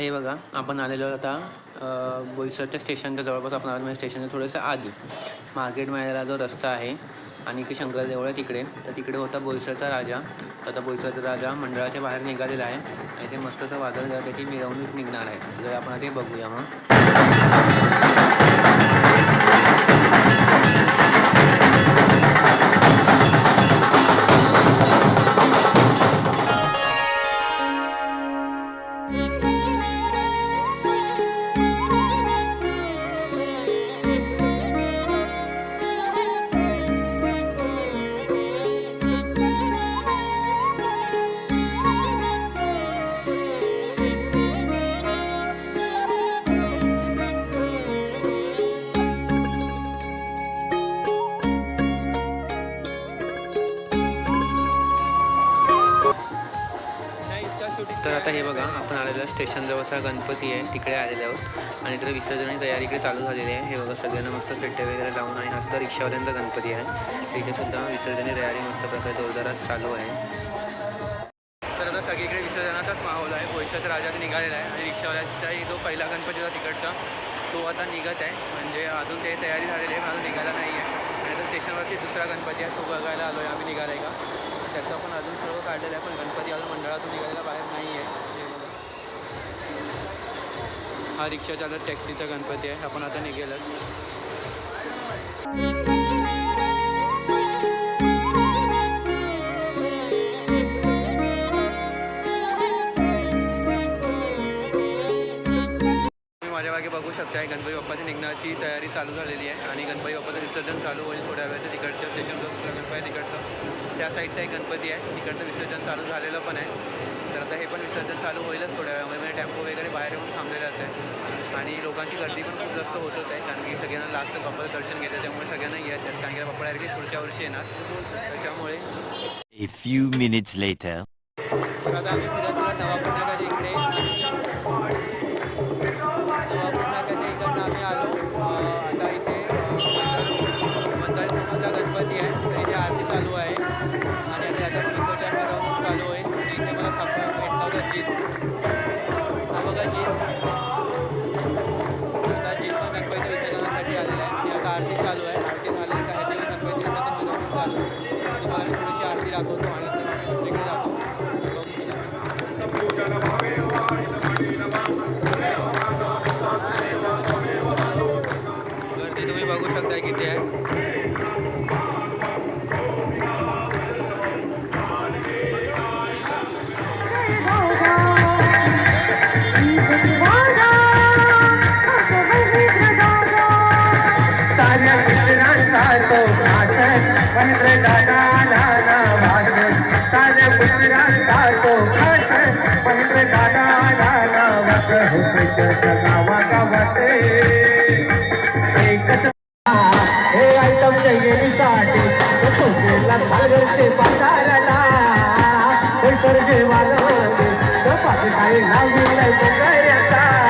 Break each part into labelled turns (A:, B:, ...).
A: आता हे बघा. आपण आलेलो आता बोईसरच्या स्टेशनच्या जवळपास आपण आलो म्हणजे स्टेशनच्या थोडंसं आधी. मार्केट मार्केटला जो रस्ता आहे आणि की शंकर आहे तिकडे. तर तिकडे होता बोईसरचा राजा. तर आता बोईसरचा राजा मंडळाच्या बाहेर निघालेला आहे आणि ते मस्तचं वादळ जेव्हा त्याची मिरवणूक निघणार आहे. तर आपण ते बघूया मग. स्टेशनजवळचा गणपती आहे तिकडे आलेले आहोत. आणि इकडे विसर्जनाची तयारी इकडे चालू झालेली आहे. हे बघा सगळ्यांना मस्त पेट्टे वगैरे लावून आहे हा सुद्धा रिक्षावाल्यांचा गणपती आहे. तिथेसुद्धा सुद्धा विसर्जनाची तयारी मस्त प्रकारे जोरदारात चालू आहे. तर आता सगळीकडे विसर्जनाचाच माहोल आहे. भविष्यात राजा निघालेला आहे. आणि रिक्षावाल्याचाही जो पहिला गणपती होता तिकडचा तो आता निघत आहे. म्हणजे अजून ते तयारी झालेली आहे पण अजून निघाला नाही आहे. आणि आता स्टेशनवरती दुसरा गणपती आहे तो बघायला आलो आहे आम्ही निघाला आहे का? त्याचं पण अजून सर्व काढलेलं आहे पण गणपती अजून मंडळातून निघालेला बाहेर नाही आहे. हा रिक्षा चालत टॅक्सीचा गणपती आहे. आपण आता निघेलच बघू शकताय गणपती बाप्पाची निघण्याची तयारी चालू झालेली आहे आणि गणपती बाप्पाचं विसर्जन चालू होईल थोड्या वेळात. तिकडच्या स्टेशनचं दुसरा गणपती आहे तिकडचं. त्या साईडचा एक गणपती आहे तिकडचं विसर्जन चालू झालेलं पण आहे. तर आता हे पण विसर्जन चालू होईलच थोड्या वेळामध्ये म्हणजे टेम्पो वगैरे बाहेर येऊन थांबलेले आहे आणि लोकांची गर्दी पण खूप जास्त होतच आहे कारण की सगळ्यांना लास्ट बाप्पाचं दर्शन घेतात त्यामुळे सगळ्यांना येतात कारण की बाप्पा डायरेक्टली पुढच्या वर्षी येणार. त्याच्यामुळे
B: A few minutes later.
C: गेला सागरचे पाचारला तर जेवायला पाठी काही लावली नाही पोकायचा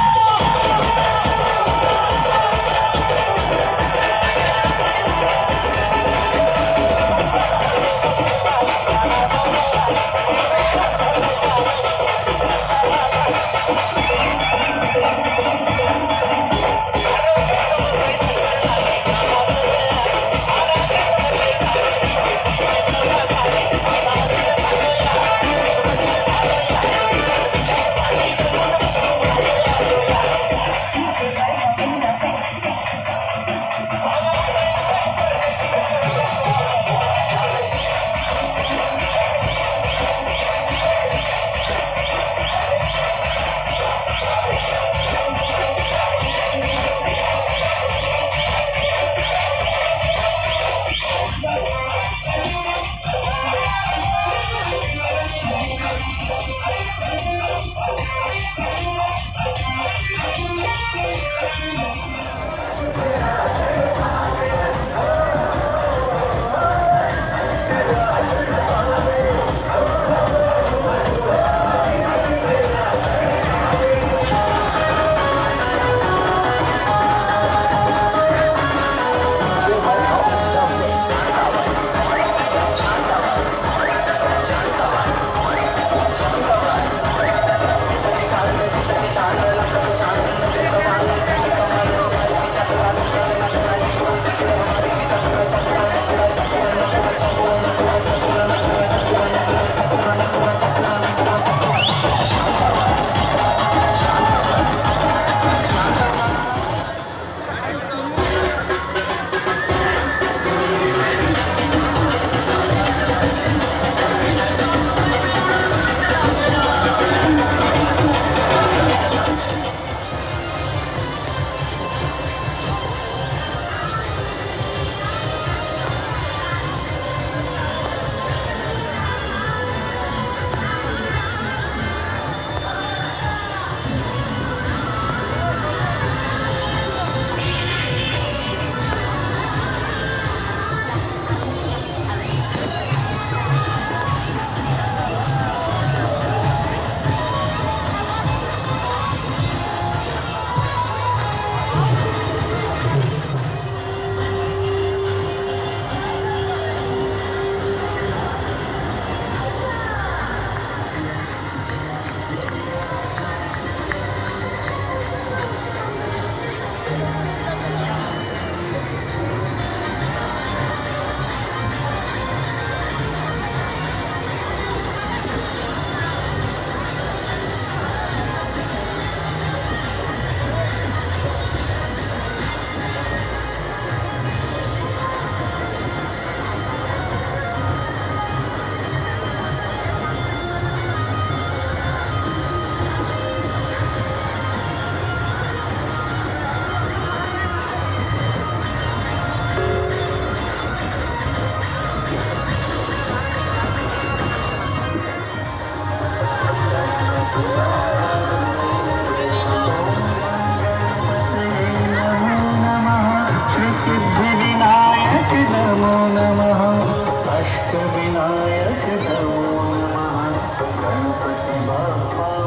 C: 早上